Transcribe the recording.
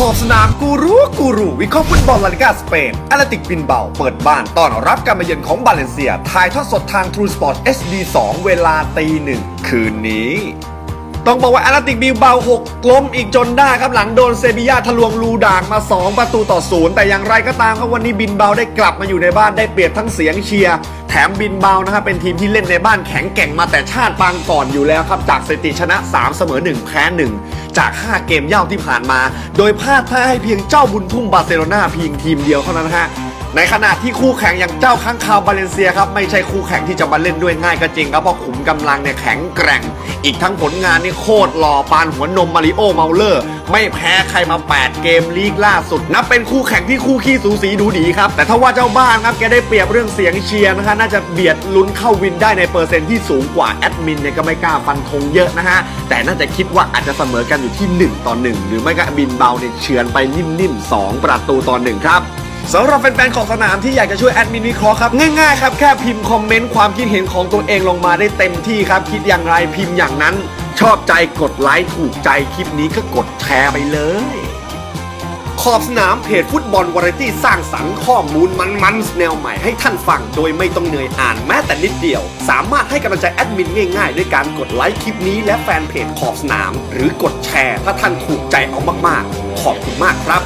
ขอบสนามกูรู้กูรู้วิเคราะห์ฟุตบอลลาลิกาสเปนแอตเลติกบินเบา เปิดบ้านต้อนรับการมาเยือนของบาเลนเซีย ถ่ายทอดสดทาง True Sport HD 2 เวลาตีหนึ่งคืนนี้ต้องบอกว่าแอตเลติกบิลเบาหกล้มอีกจนได้ครับหลังโดนเซบียาทะลวงลูด่างมา 2 ประตูต่อศูนย์แต่อย่างไรก็ตามครับวันนี้บินเบาได้กลับมาอยู่ในบ้านได้เปรียบทั้งเสียงเชียร์ มบินเบานะครับเป็นทีมที่เล่นในบ้านแข็งแกร่งมาแต่ชาติปางก่อนอยู่แล้วครับ จากสถิติชนะ 3 เสมอ 1 แพ้ 1 จาก 5 เกมเย่าที่ผ่านมา โดยพลาดแพ้ให้เพียงเจ้าบุญทุ่มบาร์เซโลนาเพียงทีมเดียวเท่านั้นฮะ ในขณะที่คู่แข่งอย่างเจ้าค้างคาวบาเลนเซียครับไม่ใช่คู่แข่งที่จะมาเล่นด้วยง่ายก็จริงครับเพราะขุมกำลังเนี่ยแข็งแกร่ง อีกทั้งผลงานนี่โคตรหล่อปานหัวนมมาริโอเมาเลอร์ ไม่แพ้ใครมา 8 เกมลีกล่าสุดนับเป็นคู่แข่งที่คู่ขี้สูสีดูดีครับ แต่ถ้าว่าเจ้าบ้านครับแกได้เปรียบเรื่องเสียงเชียร์นะฮะน่าจะเบียดลุ้นเข้าวินได้ในเปอร์เซ็นต์ที่สูงกว่าแอดมินเนี่ยก็ไม่กล้าฟันธงเยอะนะฮะแต่น่าจะคิดว่าอาจจะเสมอกันอยู่ที่ 1 ต่อ 1 หรือไม่ก็บินเบาเนี่ยเฉือนไปนิ่มๆ2ประตูต่อ1ครับ สำหรับแฟนๆของสนามที่อยากจะช่วยแอดมินวิเคราะห์ครับ ง่ายๆครับ แค่พิมพ์คอมเมนต์ความคิดเห็นของตัวเองลงมาได้เต็มที่ครับ คิดอย่างไรพิมพ์อย่างนั้น ชอบใจกดไลค์ถูกใจคลิปนี้ก็กดแชร์ไปเลย ขอบสนามเพจฟุตบอลวาไรตี้สร้างสรรค์ข้อมูลมันๆแนวใหม่ให้ท่านฟังโดยไม่ต้องเหนื่อยอ่านแม้แต่นิดเดียว สามารถให้กำลังใจแอดมินง่ายๆ ด้วยการกดไลค์คลิปนี้และแฟนเพจขอบสนาม หรือกดแชร์ ถ้าท่านถูกใจเอามากๆ ขอบคุณมากครับ